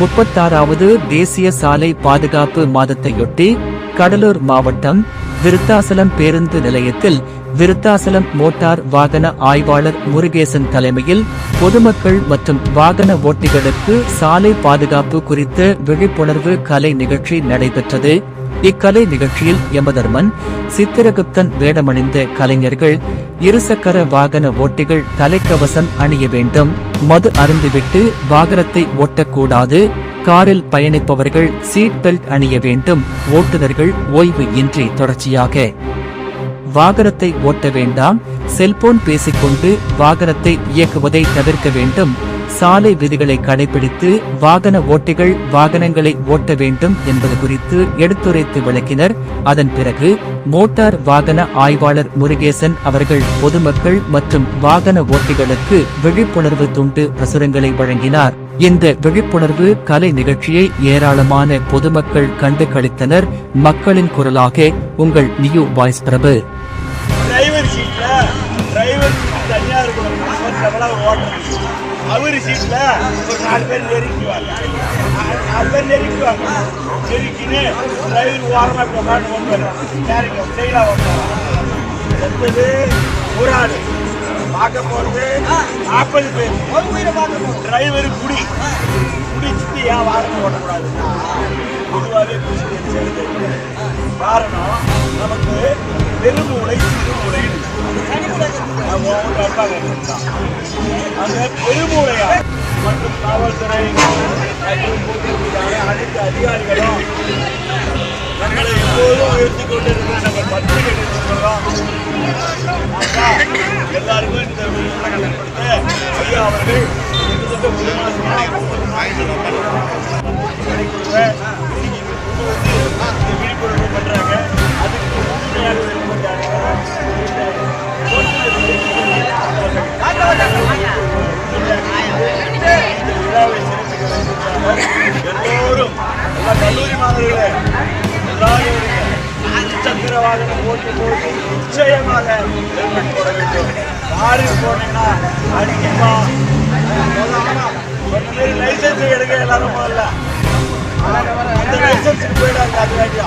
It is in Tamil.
முப்பத்தாறாவது தேசிய சாலை பாதுகாப்பு மாதத்தையொட்டி கடலூர் மாவட்டம் விருத்தாசலம் பேருந்து நிலையத்தில் விருத்தாசலம் மோட்டார் வாகன ஆய்வாளர் முருகேசன் தலைமையில் பொதுமக்கள் மற்றும் வாகன ஓட்டிகளுக்கு சாலை பாதுகாப்பு குறித்த விழிப்புணர்வு கலை நிகழ்ச்சி நடைபெற்றது. இக்கலை நிகழ்ச்சியில் யமதர்மன் சித்திரகுப்தன் வேடமணிந்த கலைஞர்கள் இருசக்கர வாகன ஓட்டிகள் தலைக்கவசம் அணிய வேண்டும். மது அருந்திவிட்டு வாகனத்தை ஓட்டக்கூடாது. காரில் பயணிப்பவர்கள் சீட் பெல்ட் அணிய வேண்டும். ஓட்டுநர்கள் ஓய்வு இன்றி தொடர்ச்சியாக. வாகனத்தை ஓட்ட வேண்டாம். செல்போன் பேசிக்கொண்டு வாகனத்தை இயக்குவதை தவிர்க்க வேண்டும். சாலை விதிகளை கடைபிடித்து வாகன ஓட்டிகள் வாகனங்களை ஓட்ட வேண்டும் என்பது குறித்து எடுத்துரைத்து விளக்கினர். அதன் பிறகு மோட்டார் வாகன ஆய்வாளர் முருகேசன் அவர்கள் பொதுமக்கள் மற்றும் வாகன ஓட்டிகளுக்கு விழிப்புணர்வு துண்டு பிரசுரங்களை வழங்கினார். இந்த விழிப்புணர்வு கலை நிகழ்ச்சியை ஏராளமான பொதுமக்கள் கண்டு களித்தனர். மக்களின் குரலாக உங்கள் நியூ வாய்ஸ் பிரபு. இருக்கணும் ஓட்டுறது அவர் சீட்ல ஒரு நாலு பேர் நெருக்குவாங்க நாலு பேர் நெருக்குவாங்க நெருக்கின்னு டிரைவர் ஓரமாக இப்போ மாட்டு ஓட்டுவாரு டேரக்ட் ஸ்டைலா செத்தது ஒரு ஆள். பார்க்க போகிறது நாற்பது பேர். ஒரு உயிரை பார்க்க போகிறோம் டிரைவர் குடி. குடிச்சிட்டு ஏன் வாகனம் ஓட்டக்கூடாதுன்னா பொதுவாகவே குடிச்சு காரணம் நமக்கு பெருமூளை சிறுமூளை அந்த பெருமூளையா மற்றும் காவல்துறை மற்றும் அனைத்து அதிகாரிகளும் தங்களை எப்போதும் உயர்த்தி கொண்டிருக்கிற நம்ம பத்திரிகை எல்லாருக்கும் இந்த விழிப்புணர்வு ஏற்படுத்த ஐயா அவர்கள் கிட்டத்தட்ட ஒரு மாதமாக விழிப்புணர்வு எல்லோரும் எல்லா கல்லூரி மாணவர்களே எல்லாரும் சக்கர வாகனம் ஓட்டும் போது நிச்சயமாக ஹெல்மெட் போட வேண்டும். காரில் போனீங்கன்னா அடிக்கா சொன்ன மாரி லைசன்ஸ் எடுக்க எல்லாரும் போகல. அந்த லைசன்ஸுக்கு போயிடாது அது வேண்டியா